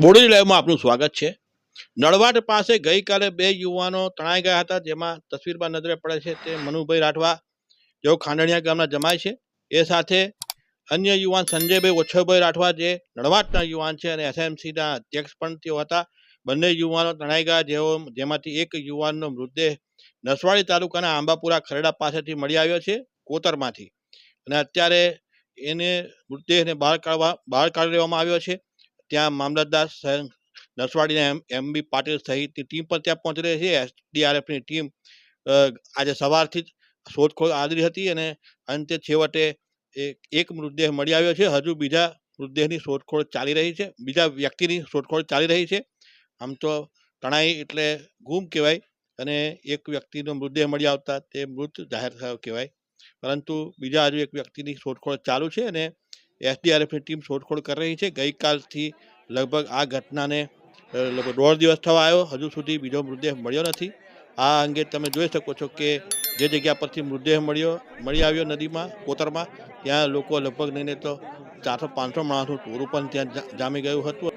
બોડેલી લાઈવમાં આપનું સ્વાગત છે. નળવાડ પાસે ગઈકાલે બે યુવાનો તણાઈ ગયા હતા, જેમાં તસવીરમાં નજરે પડે છે તે મનુભાઈ રાઠવા, જેઓ ખાંડણિયા ગામના જમાય છે. એ સાથે અન્ય યુવાન સંજયભાઈ ઓછોભાઈ રાઠવા, જે નળવાડના યુવાન છે અને એસએમસીના અધ્યક્ષ પણ તેઓ હતા. બંને યુવાનો તણાઈ ગયા, જેઓ જેમાંથી એક યુવાનનો મૃતદેહ નસવાડી તાલુકાના આંબાપુરા ખરડા પાસેથી મળી આવ્યો છે, કોતરમાંથી. અને અત્યારે એને મૃતદેહને બહાર કાઢવા, બહાર કાઢી લેવામાં આવ્યો છે. ત્યાં મામલતદાર નસવાડીના એમ બી પાટીલ સહિતની ટીમ પણ ત્યાં પહોંચી રહી છે. એસડીઆરએફની ટીમ આજે સવારથી જ શોધખોળ આદરી હતી અને અંતે છેવટે એક મૃતદેહ મળી આવ્યો છે. હજુ બીજા મૃતદેહની શોધખોળ ચાલી રહી છે. બીજા વ્યક્તિની શોધખોળ ચાલી રહી છે. આમ તો તણાઈ એટલે ગુમ કહેવાય અને એક વ્યક્તિનો મૃતદેહ મળી આવતા તે મૃત જાહેર થયો કહેવાય. પરંતુ બીજા હજુ એક વ્યક્તિની શોધખોળ ચાલુ છે અને એસડીઆરએફની ટીમ શોધખોળ કરી રહી છે. ગઈકાલથી લગભગ આ ઘટનાને લગભગ દોઢ દિવસ થવા આવ્યો. હજુ સુધી બીજો મૃતદેહ મળ્યો નથી. આ અંગે તમે જોઈ શકો છો કે જે જગ્યા પરથી મૃતદેહ મળ્યો, મળી આવ્યો નદીમાં, કોતરમાં, ત્યાં લોકો લગભગ નહીં તો ચારસો પાંચસો માણસનું ટોળું પણ ત્યાં જામી ગયું હતું.